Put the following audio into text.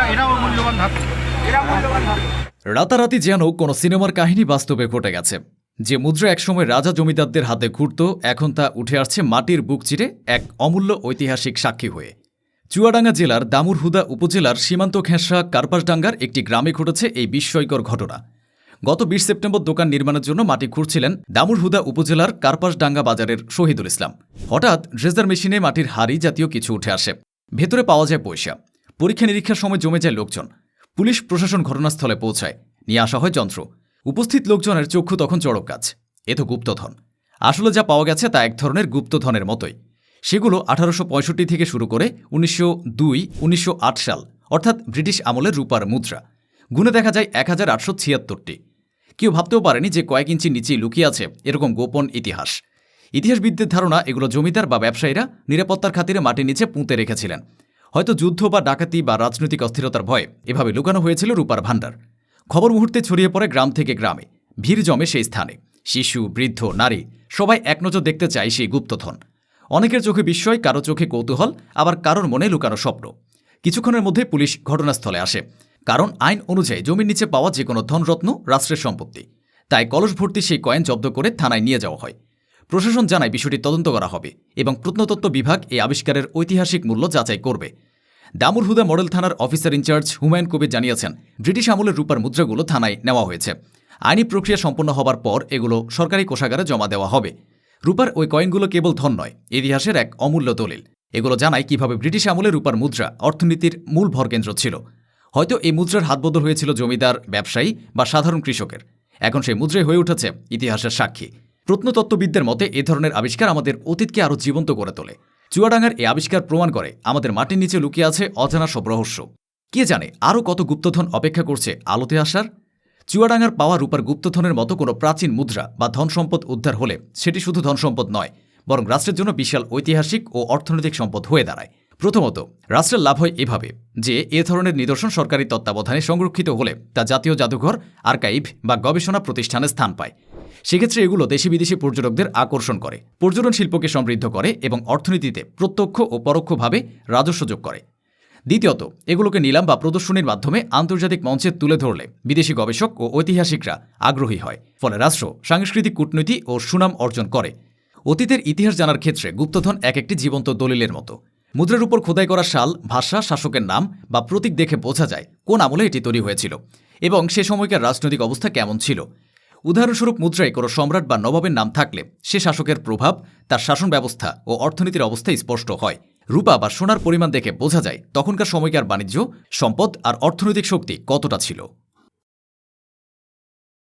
এরা এরাও মূল্যবান ধাতু। এরা মূল্যবান ধাতু। রাতারাতি যেন কোনো সিনেমার কাহিনী বাস্তবে ঘটে গেছে। যে মুদ্রা একসময় রাজা জমিদারদের হাতে ঘুরত এখন তা উঠে আসছে মাটির বুক চিরে এক অমূল্য ঐতিহাসিক সাক্ষী হয়ে। চুয়াডাঙ্গা জেলার দামুরহুদা উপজেলার সীমান্ত ঘেঁষা কার্পাসডাঙ্গার একটি গ্রামে ঘটেছে এই বিস্ময়কর ঘটনা। গত বিশ সেপ্টেম্বর দোকান নির্মাণের জন্য মাটি খুঁড়ছিলেন দামুরহুদা উপজেলার কার্পাসডাঙ্গা বাজারের শহীদুল ইসলাম। হঠাৎ ড্রেজার মেশিনে মাটির হাড়ি জাতীয় কিছু উঠে আসে। ভেতরে পাওয়া যায় পয়সা। পরীক্ষা নিরীক্ষার সময় জমে যায় লোকজন। পুলিশ প্রশাসন ঘটনাস্থলে পৌঁছায়। নিয়ে আসা হয় যন্ত্র। উপস্থিত লোকজনের চক্ষু তখন চড়ক কাজ এ তো গুপ্তধন। আসলে যা পাওয়া গেছে তা এক ধরনের গুপ্তধনের মতোই। সেগুলো আঠারোশো পঁয়ষট্টি থেকে শুরু করে উনিশশো দুই, উনিশশো সাল, অর্থাৎ ব্রিটিশ আমলের রূপার মুদ্রা। গুণে দেখা যায় এক হাজার আটশো ছিয়াত্তরটি। কেউ ভাবতেও পারেনি যে কয়েক ইঞ্চি নিচেই লুকিয়ে আছে এরকম গোপন ইতিহাস। ইতিহাসবিদদের ধারণা এগুলো জমিদার বা ব্যবসায়ীরা নিরাপত্তার খাতিরে মাটির নিচে পুঁতে রেখেছিলেন। হয়তো যুদ্ধ বা ডাকাতি বা রাজনৈতিক অস্থিরতার ভয়ে এভাবে লুকানো হয়েছিল রূপার ভাণ্ডার। খবর মুহূর্তে ছড়িয়ে পড়ে গ্রাম থেকে গ্রামে। ভিড় জমে সেই স্থানে। শিশু, বৃদ্ধ, নারী, সবাই এক নজর দেখতে চায় সেই গুপ্তধন। অনেকের চোখে বিস্ময়, কারও চোখে কৌতূহল, আবার কারোর মনে লুকানো স্বপ্ন। কিছুক্ষণের মধ্যে পুলিশ ঘটনাস্থলে আসে। কারণ আইন অনুযায়ী জমির নিচে পাওয়া যে কোনো ধনরত্ন, রাষ্ট্রের সম্পত্তি। তাই কলস ভর্তি সেই কয়েন জব্দ করে থানায় নিয়ে যাওয়া হয়। প্রশাসন জানায় বিষয়টি তদন্ত করা হবে এবং প্রত্নতত্ত্ব বিভাগ এই আবিষ্কারের ঐতিহাসিক মূল্য যাচাই করবে। দামুরহুদা মডেল থানার officer in charge Humayun Kabir জানিয়েছেন, ব্রিটিশ আমলের রূপার মুদ্রাগুলো থানায় নেওয়া হয়েছে। আইনি প্রক্রিয়া সম্পন্ন হবার পর এগুলো সরকারি কোষাগারে জমা দেওয়া হবে। রূপার ওই কয়েনগুলো কেবল ধন নয়, ইতিহাসের এক অমূল্য দলিল। এগুলো জানায় কীভাবে ব্রিটিশ আমলে রূপার মুদ্রা অর্থনীতির মূল ভরকেন্দ্র ছিল। হয়তো এই মুদ্রার হাতবদল হয়েছিল জমিদার, ব্যবসায়ী বা সাধারণ কৃষকের। এখন সেই মুদ্রাই হয়ে উঠেছে ইতিহাসের সাক্ষী। প্রত্নতত্ত্ববিদদের মতে, এ ধরনের আবিষ্কার আমাদের অতীতকে আরও জীবন্ত করে তোলে। চুয়াডাঙ্গার এই আবিষ্কার প্রমাণ করে আমাদের মাটির নিচে লুকিয়ে আছে অজানা সব রহস্য। কে জানে আরও কত গুপ্তধন অপেক্ষা করছে আলোতে আসার? চুয়াডাঙ্গার পাওয়া রূপার গুপ্তধনের মতো কোনো প্রাচীন মুদ্রা বা ধন সম্পদ উদ্ধার হলে সেটি শুধু ধন সম্পদ নয়, বরং রাষ্ট্রের জন্য বিশাল ঐতিহাসিক ও অর্থনৈতিক সম্পদ হয়ে দাঁড়ায়। প্রথমত, রাষ্ট্রের লাভ হয় এভাবে যে, এ ধরনের নিদর্শন সরকারি তত্ত্বাবধানে সংরক্ষিত হলে তা জাতীয় জাদুঘর, আর্কাইভ বা গবেষণা প্রতিষ্ঠানে স্থান পায়। সেক্ষেত্রে এগুলো দেশি বিদেশি পর্যটকদের আকর্ষণ করে, পর্যটন শিল্পকে সমৃদ্ধ করে এবং অর্থনীতিতে প্রত্যক্ষ ও পরোক্ষভাবে রাজস্ব যোগ করে। দ্বিতীয়ত, এগুলোকে নিলাম বা প্রদর্শনীর মাধ্যমে আন্তর্জাতিক মঞ্চে তুলে ধরলে বিদেশি গবেষক ও ঐতিহাসিকরা আগ্রহী হয়, ফলে রাষ্ট্র সাংস্কৃতিক কূটনীতি ও সুনাম অর্জন করে। অতীতের ইতিহাস জানার ক্ষেত্রে গুপ্তধন এক একটি জীবন্ত দলিলের মতো। মুদ্রার উপর খোদাই করা শাল, ভাষা, শাসকের নাম বা প্রতীক দেখে বোঝা যায় কোন আমলে এটি তৈরি হয়েছিল এবং সে সময়কার রাজনৈতিক অবস্থা কেমন ছিল। উদাহরণস্বরূপ মুদ্রায় কোনো সম্রাট বা নবাবের নাম থাকলে সে শাসকের প্রভাব, তার শাসন ব্যবস্থা ও অর্থনীতির অবস্থা স্পষ্ট হয়। রূপা বা সোনার পরিমাণ দেখে বোঝা যায় তখনকার সময়কার বাণিজ্য, সম্পদ আর অর্থনৈতিক শক্তি কতটা ছিল।